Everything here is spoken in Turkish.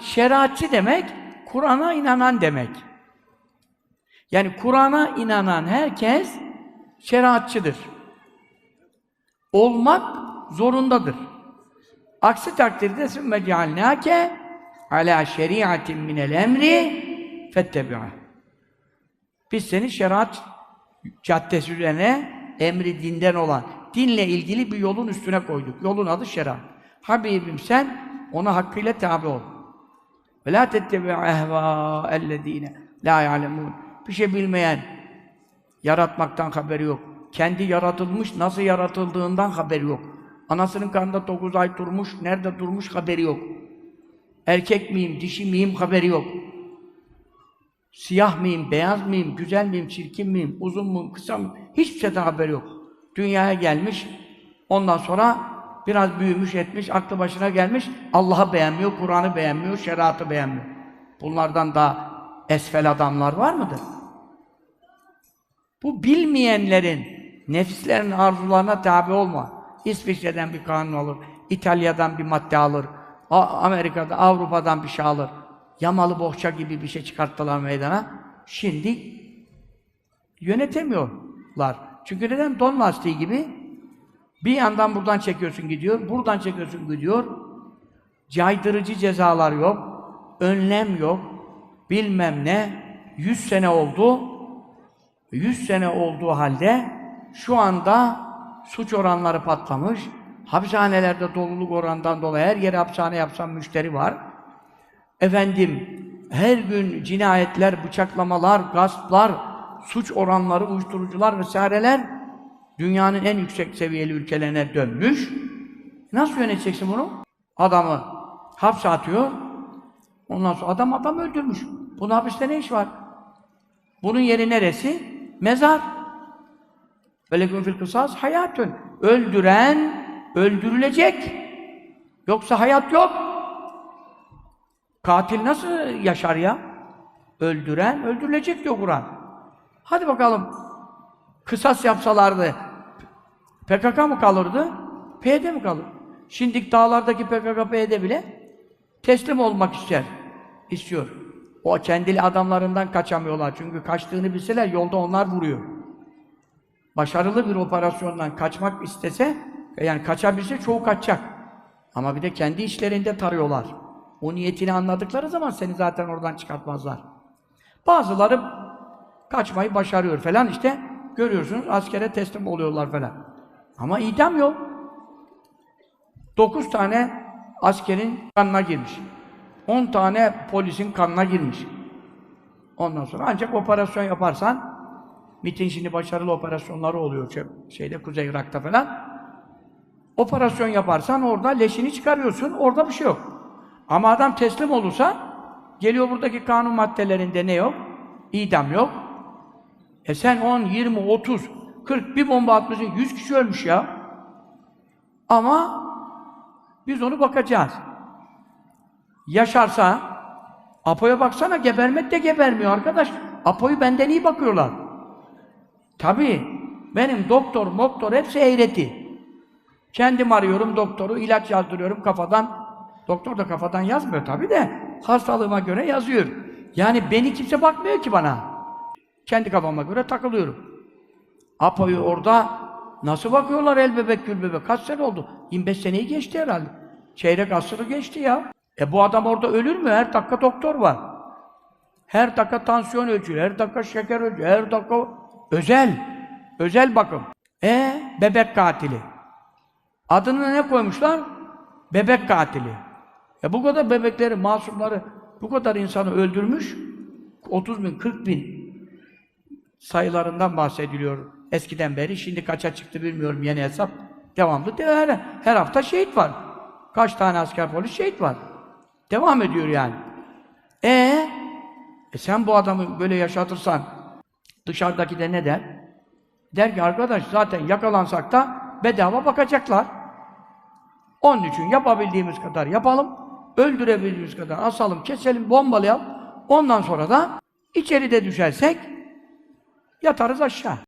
şeriatçı demek, Kur'an'a inanan demek. Yani Kur'an'a inanan herkes şeriatçıdır. Olmak zorundadır. Aksi takdirde sümme cealnâke alâ şeriatin minel emri fettebi'a. Biz seni şeriat caddesi üzerine emri dinden olan, dinle ilgili bir yolun üstüne koyduk. Yolun adı şeriat. Habibim sen ona hakkıyla tabi ol. Ve la tettebi ehvâ ellezîne la ya'lemûn. Bir şey bilmeyen, yaratmaktan haberi yok. Kendi yaratılmış, nasıl yaratıldığından haberi yok. Anasının karnında dokuz ay durmuş, nerede durmuş haberi yok. Erkek miyim, dişi miyim haberi yok. Siyah mıyım, beyaz mıyım, güzel miyim, çirkin miyim, uzun muyum, kısa mıyım? Hiçbir şeyden haberi yok. Dünyaya gelmiş, ondan sonra biraz büyümüş etmiş, aklı başına gelmiş, Allah'ı beğenmiyor, Kur'an'ı beğenmiyor, şeriatı beğenmiyor. Bunlardan daha esfel adamlar var mıdır? Bu bilmeyenlerin, nefislerin arzularına tabi olma. İsviçre'den bir kanun alır, İtalya'dan bir madde alır, Amerika'da, Avrupa'dan bir şey alır. Yamalı bohça gibi bir şey çıkarttılar meydana. Şimdi yönetemiyorlar. Çünkü neden? Don lastiği gibi bir yandan buradan çekiyorsun gidiyor, buradan çekiyorsun gidiyor. Caydırıcı cezalar yok, önlem yok, bilmem ne. Yüz sene oldu, yüz sene olduğu halde şu anda suç oranları patlamış. Hapishanelerde doluluk oranından dolayı her yere hapishane yapsam müşteri var. Efendim, her gün cinayetler, bıçaklamalar, gasplar, suç oranları, uyuşturucular vesaireler dünyanın en yüksek seviyeli ülkelerine dönmüş. Nasıl yöneteceksin bunu? Adamı hapse atıyor. Ondan sonra adam adam öldürmüş. Bunun hapiste ne iş var? Bunun yeri neresi? Mezar. Veleküm fil kısas hayatun. Öldüren öldürülecek. Yoksa hayat yok. Katil nasıl yaşar ya? Öldüren öldürülecek diyor Kur'an. Hadi bakalım. Kısas yapsalardı PKK mı kalırdı? PYD mi kalır? Şimdi dağlardaki PKK PYD bile teslim olmak ister. istiyor. O kendili adamlarından kaçamıyorlar. Çünkü kaçtığını bilseler yolda onlar vuruyor. Başarılı bir operasyondan kaçmak istese, yani kaçabilse çoğu kaçacak. Ama bir de kendi işlerinde tarıyorlar. O niyetini anladıkları zaman seni zaten oradan çıkartmazlar. Bazıları kaçmayı başarıyor falan işte. Görüyorsunuz askere teslim oluyorlar falan. Ama idam yok. Dokuz tane askerin kanına girmiş. On tane polisin kanına girmiş. Ondan sonra ancak operasyon yaparsan MİT'in şimdi başarılı operasyonları oluyor şey- şeyde Kuzey Irak'ta falan. Operasyon yaparsan orada leşini çıkarıyorsun, orada bir şey yok. Ama adam teslim olursa, geliyor buradaki kanun maddelerinde ne yok? İdam yok. E sen 10, 20, 30, 40 bir bomba atmışsın, 100 kişi ölmüş ya. Ama biz onu bakacağız. Yaşarsa, Apo'ya baksana gebermek de gebermiyor arkadaş. Apo'yu benden iyi bakıyorlar. Tabii, benim doktor, moktor hepsi eğreti. Kendim arıyorum doktoru, ilaç yazdırıyorum kafadan. Doktor da kafadan yazmıyor tabii de, hastalığıma göre yazıyor. Yani beni kimse bakmıyor ki bana. Kendi kafama göre takılıyorum. Apo'yu orada nasıl bakıyorlar el bebek gül bebek? Kaç sene oldu? 25 seneyi geçti herhalde. Çeyrek asırı geçti ya. E bu adam orada ölür mü? Her dakika doktor var. Her dakika tansiyon ölçüyor, her dakika şeker ölçüyor, her dakika özel, özel bakım. E bebek katili. Adını ne koymuşlar? Bebek katili. E bu kadar bebekleri, masumları, bu kadar insanı öldürmüş, 30 bin, 40 bin sayılarından bahsediliyor eskiden beri. Şimdi kaça çıktı bilmiyorum yeni hesap. Devamlı de her, her hafta şehit var. Kaç tane asker polis şehit var. Devam ediyor yani. E, e sen bu adamı böyle yaşatırsan dışarıdaki de ne der? Der ki arkadaş zaten yakalansak da bedava bakacaklar. Onun için yapabildiğimiz kadar yapalım. Öldürebildiğimiz kadar asalım, keselim, bombalayalım. Ondan sonra da içeride düşersek yatarız aşağı.